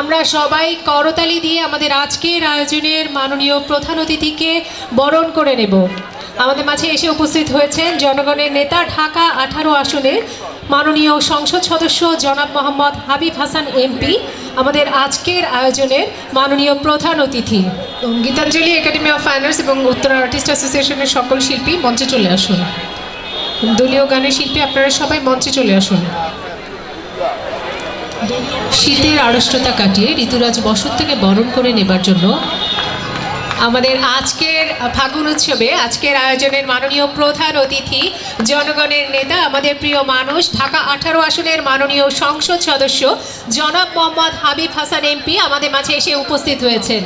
আমরা সবাই করতালি দিয়ে আমাদের আজকের আয়োজনের মাননীয় প্রধান অতিথিকে বরণ করে নেব। আমাদের মাঝে এসে উপস্থিত হয়েছেন জনগণের নেতা ঢাকা আঠারো আসনের মাননীয় সংসদ সদস্য জনাব মোহাম্মদ হাবিব হাসান এমপি, আমাদের আজকের আয়োজনের মাননীয় প্রধান অতিথি। Gitanjali academy of fine arts এবং উত্তর আর্টিস্ট অ্যাসোসিয়েশনের সকল শিল্পী মঞ্চে চলে আসুন। দলীয় গানের শিল্পী আপনারা সবাই মঞ্চে চলে আসুন। শীতের আড়ষ্টতা কাটিয়ে ঋতুরাজ বসন্তকে বরণ করে নেবার জন্য আমাদের আজকের ফাগুন উৎসবে আজকের আয়োজনের মাননীয় প্রধান অতিথি জনগণের নেতা, আমাদের প্রিয় মানুষ, ঢাকা আঠারো আসনের মাননীয় সংসদ সদস্য জনাব মোহাম্মদ হাবিব হাসান এমপি আমাদের মাঝে এসে উপস্থিত হয়েছেন।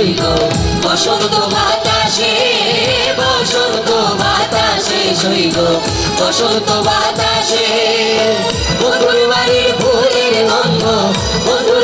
সইল বসন্ত বাতাসে বসন্ত বাতাসে সইল বসন্ত বাতাসে বন্ধুর বাড়ির ফুলের গন্ধ বন্ধুর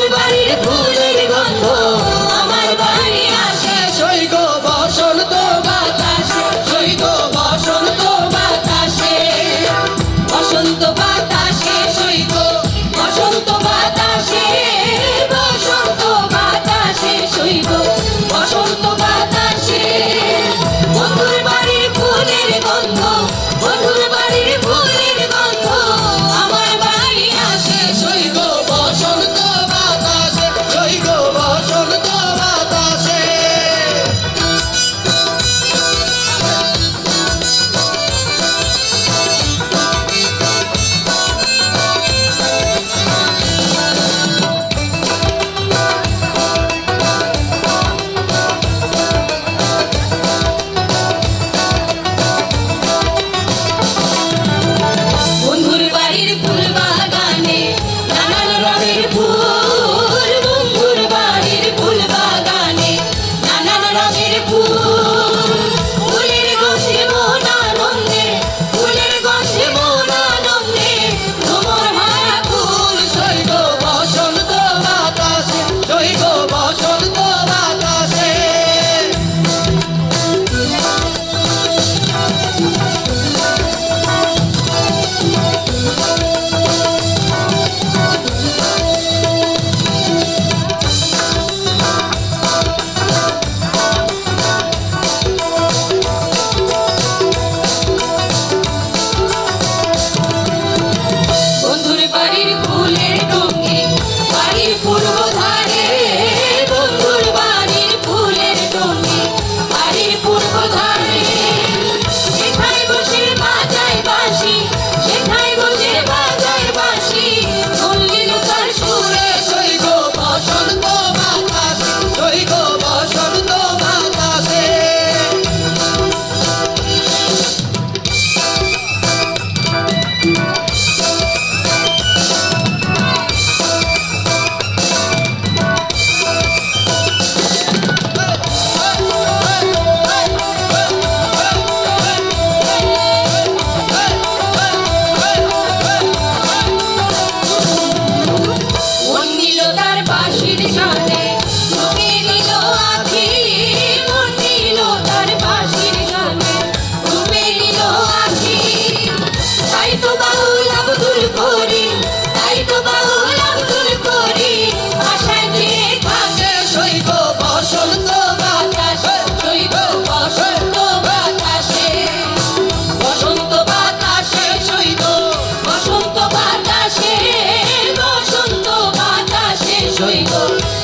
সৈন্য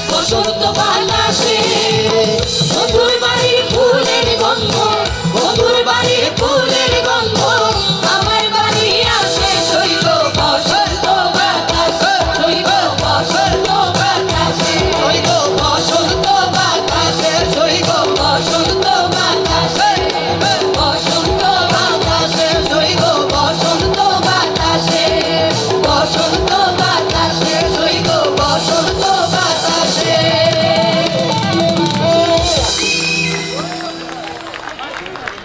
বসন্ত বাতাসে